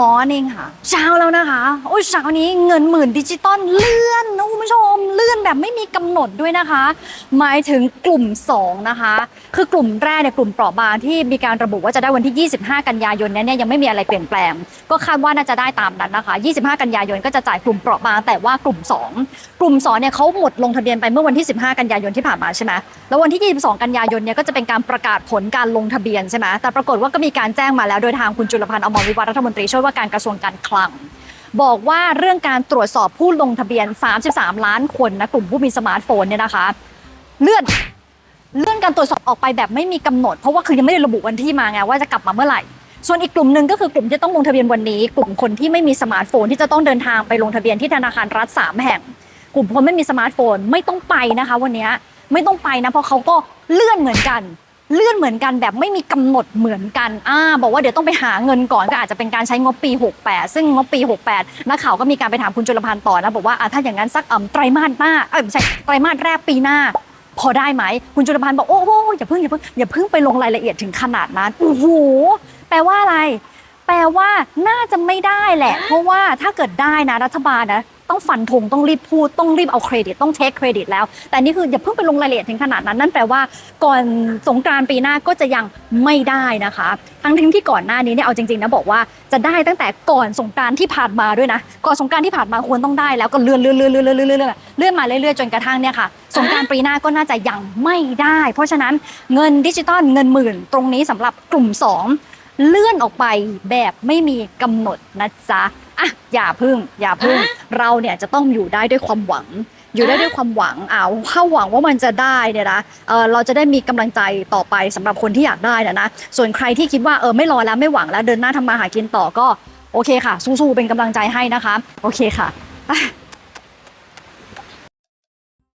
Morning ค่ะ เช้าแล้วนะคะ โอ้ยเช้านี้เงินหมื่นดิจิตอลเลื่อนนะคุณผู้ชมเลื่อนแบบไม่มีกำหนดด้วยนะคะ หมายถึงกลุ่ม 2 นะคะ คือกลุ่มแรกเนี่ยกลุ่มเปราะบางที่มีการระบุว่าจะได้วันที่ 25 กันยายนเนี้เนี่ยยังไม่มีอะไรเปลี่ยนแปลง ก็คาดว่าน่าจะได้ตามนั้นนะคะ 25 กันยายนก็จะจ่ายกลุ่มเปราะบางแต่ว่ากลุ่ม 2 กลุ่ม2เนี่ยเขาหมดลงทะเบียนไปเมื่อวันที่ 15 กันยายนที่ผ่านมาใช่ไหมแล้ววันที่ 22 กันยายนเนี่ยก็จะเป็นการประกาศผลการลงทะเบียนใช่ไหมแต่ปรากฏว่าก็มีการแจ้งมาแล้วโดยทางคุณจุลพันธ์อมรวิวัฒรัฐมนตรีช่วยว่าการกระทรวงการคลัง บอกว่าเรื่องการตรวจสอบผู้ลงทะเบียน 33 ล้านคนนะกลุ่มผู้มีสมาร์ทโฟนเนี่ยนะคะ เลื่อนเลื่อนการตรวจสอบออกไปแบบไม่มีกำหนด เพราะว่าคือยังไม่ได้ระบุวันที่มาไงว่าจะกลับมาเมื่อไหร่ ส่วนอีกกลุ่มหนึ่งก็คือกลุ่มที่ต้องลงทะเบียนวันนี้ กลุ่มคนที่ไม่มีสมาร์ทโฟนที่จะต้องเดินทางไปลงทะเบียนที่ธนาคารรัฐ 3 แห่ง กลุ่มคนไม่มีสมาร์ทโฟนไม่ต้องไปนะคะ วันนี้ไม่ต้องไปนะเพราะเขาก็เลื่อนเหมือนกัน เลื่อนเหมือนกันแบบไม่มีกำหนดเหมือนกันอ่าบอกว่าเดี๋ยวต้องไปหาเงินก่อนก็อาจจะเป็นการใช้งบปี 68 ซึ่งงบปี 68นักข่าวก็มีการไปถามคุณจุลพันธ์ต่อนะบอกว่าอ่าถ้าอย่างนั้นสักอ่ำไตรมาสหน้าเอ้ยไม่ใช่ไตรมาสแรกปีหน้าพอได้ไหม คุณจุลพันธ์บอกโอ้โหอย่าเพิ่งอย่าเพิ่งอย่าเพิ่งไปลงรายละเอียดถึงขนาดนั้นโอ้โหแปลว่าอะไร ลว่าน่าจะไม่ได้แหละ เพราะว่าถ้าเกิดได้นะรัฐบาลนะต้องฟันธงต้องรีบพูดต้องรีบเอาเครดิตต้องเทคเครดิตแล้ว แต่นี่คืออย่าเพิ่งไปลงรายละเอียดถึงขนาดนั้น นั่นแปลว่าก่อนสงกรานต์ปีหน้าก็จะยังไม่ได้นะคะทั้งที่ก่อนหน้านี้เนี่ยเอาจริงๆนะบอกว่าจะได้ตั้งแต่ก่อนสงกรานต์ที่ผ่านมาด้วยนะ ก่อนสงกรานต์ที่ผ่านมาควรต้องได้แล้วก็เลื่อนเลื่อนเลื่อนเลื่อนเลื่อนเลื่อนเลื่อนเลื่อนมาเรื่อยๆจนกระทั่งเนี่ยค่ะสงกรารปีหน้าก็น่าจะยังไม่ได้ เพราะฉะนั้นเงินดิจิตอลเงินหมื่น ตรงนี้สำหรับกลุ่ม 2 เลื่อนออกไปแบบไม่มีกำหนดนะจ๊ะอะอย่าพึ่ง อย่าพึ่ง เราเนี่ยจะต้องอยู่ได้ด้วยความหวัง อยู่ได้ด้วยความหวังเอาถ้าหวังว่ามันจะได้เนี่ยนะเออเราจะได้มีกำลังใจต่อไปสำหรับคนที่อยากได้นะนะ ส่วนใครที่คิดว่าเออไม่รอแล้วไม่หวังแล้วเดินหน้าทำมาหากินต่อก็โอเคค่ะ สู้ๆเป็นกำลังใจให้นะคะ โอเคค่ะอะ